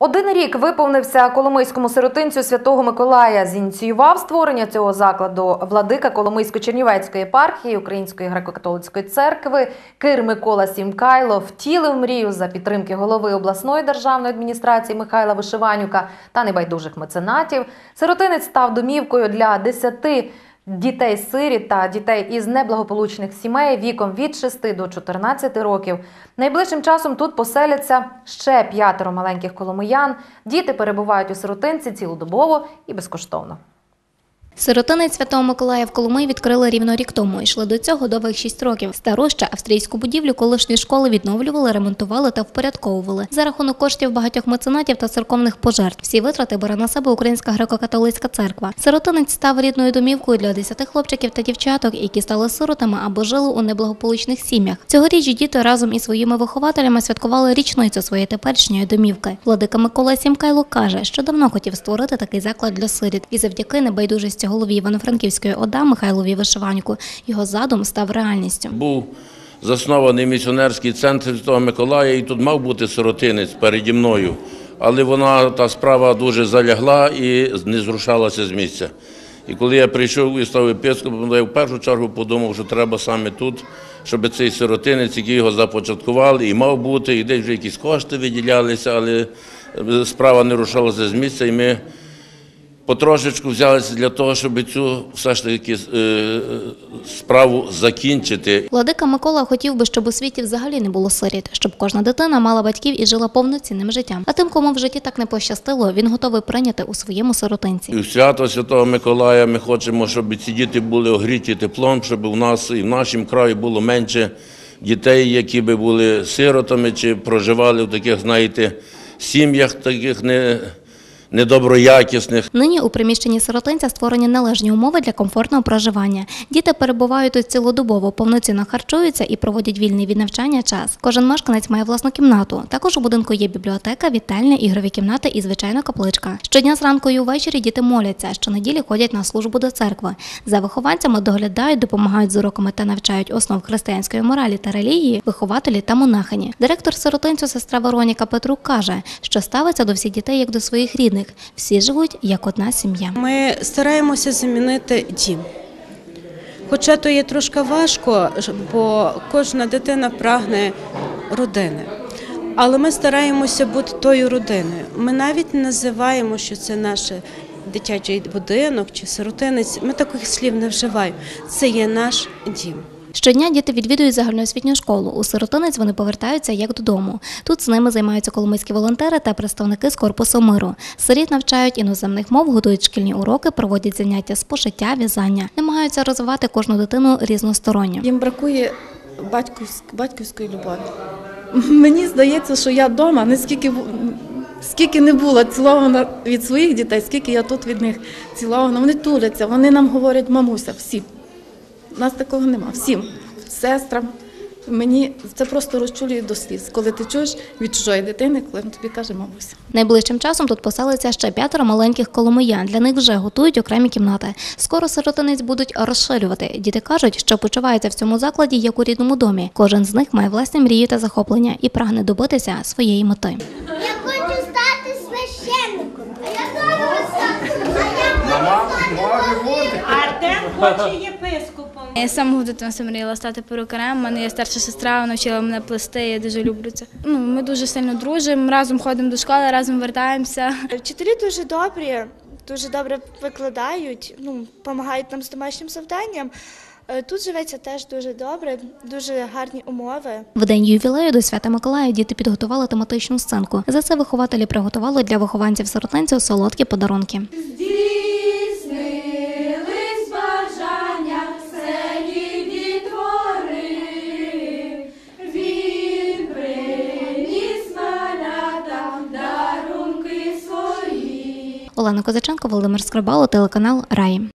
Один рік виповнився Коломийському сиротинцю Святого Миколая. Зініціював створення цього закладу владика Коломийсько-Чернівецької єпархії Української греко-католицької церкви Кир Микола Сімкайло втілив мрію за підтримки голови обласної державної адміністрації Михайла Вишиванюка та небайдужих меценатів. Сиротинець став домівкою для десяти дітей сирі та дітей із неблагополучних сімей віком від 6 до 14 років. Найближчим часом тут поселяться ще п'ятеро маленьких коломиян. Діти перебувають у сиротинці цілодобово і безкоштовно. Сиротинець Святого Миколая в Коломиї відкрили рівно рік тому. Йшли до цього довгих шість років. Староща австрійську будівлю колишньої школи відновлювали, ремонтували та впорядковували. За рахунок коштів багатьох меценатів та церковних пожертв. Всі витрати бере на себе Українська греко-католицька церква. Сиротинець став рідною домівкою для десяти хлопчиків та дівчаток, які стали сиротами або жили у неблагополучних сім'ях. Цьогоріч діти разом із своїми вихователями святкували річницю своєї теперішньої домівки. Владика Микола Сімкайло каже, що давно хотів створити такий заклад для сиріт, і завдяки небайдужості голові Івано-Франківської ОДА Михайлові Вишиваньку його задум став реальністю. Був заснований місіонерський центр Святого Миколая, і тут мав бути сиротинець переді мною. Але вона та справа дуже залягла і не зрушалася з місця. І коли я прийшов і став єпископом, то я в першу чергу подумав, що треба саме тут, щоб цей сиротинець, який його започаткували, і мав бути, і десь вже якісь кошти виділялися, але справа не рушалася з місця, і ми потрошечку взялися для того, щоб цю все ж таки е, справу закінчити. Владика Микола хотів би, щоб у світі взагалі не було сиріт, щоб кожна дитина мала батьків і жила повноцінним життям. А тим, кому в житті так не пощастило, він готовий прийняти у своєму сиротинці. І в свято Святого Миколая ми хочемо, щоб ці діти були огріті теплом, щоб у нас і в нашому краї було менше дітей, які би були сиротами чи проживали в таких, знаєте, сім'ях таких не, недоброякісних. Нині у приміщенні сиротинця створені належні умови для комфортного проживання. Діти перебувають тут цілодобово, повноцінно харчуються і проводять вільний від навчання час. Кожен мешканець має власну кімнату. Також у будинку є бібліотека, вітальня, ігрові кімнати і звичайна капличка. Щодня зранку і увечері діти моляться, щонеділі ходять на службу до церкви. За вихованцями доглядають, допомагають з уроками та навчають основ християнської моралі та релігії, вихователі та монахині. Директор сиротинцю сестра Вероніка Петрук каже, що ставиться до всіх дітей як до своїх рідних. Всі живуть як одна сім'я. Ми стараємося замінити дім. Хоча то є трошки важко, бо кожна дитина прагне родини. Але ми стараємося бути тою родиною. Ми навіть називаємо, що це наш дитячий будинок чи сиротинець. Ми таких слів не вживаємо. Це є наш дім. Щодня діти відвідують загальноосвітню школу. У сиротинець вони повертаються як додому. Тут з ними займаються коломийські волонтери та представники з корпусу миру. Сиріт навчають іноземних мов, готують шкільні уроки, проводять заняття з пошиття, в'язання. Намагаються розвивати кожну дитину різносторонньо. Їм бракує батьківськ- батьківської любові. Мені здається, що я вдома, не скільки, не була цілована від своїх дітей, скільки я тут від них цілована. Вони туляться, вони нам говорять мамуся, всі. У нас такого нема. Всім, сестрам. Мені це просто розчулює до сліз, коли ти чуєш від чужої дитини, коли він тобі каже мамуся. Найближчим часом тут поселиться ще п'ятеро маленьких коломиян. Для них вже готують окремі кімнати. Скоро сиротинець будуть розширювати. Діти кажуть, що почуваються в цьому закладі як у рідному домі. Кожен з них має власні мрії та захоплення і прагне добитися своєї мети. Я хочу стати священником. А я зараз Артем хоче єпископом. Я з самого дитинства мріяла стати перукарем. У мене є старша сестра, вона вчила мене плести, я дуже люблю це. Ну, ми дуже сильно дружимо, разом ходимо до школи, разом вертаємося. Вчителі дуже добрі, дуже добре викладають, ну, допомагають нам з домашнім завданням. Е, Тут живеться теж дуже добре, дуже гарні умови. В день ювілею до свята Миколая діти підготували тематичну сценку. За це вихователі приготували для вихованців сиротинців солодкі подарунки. Олена Козаченко, Володимир Скрибало, телеканал Раї.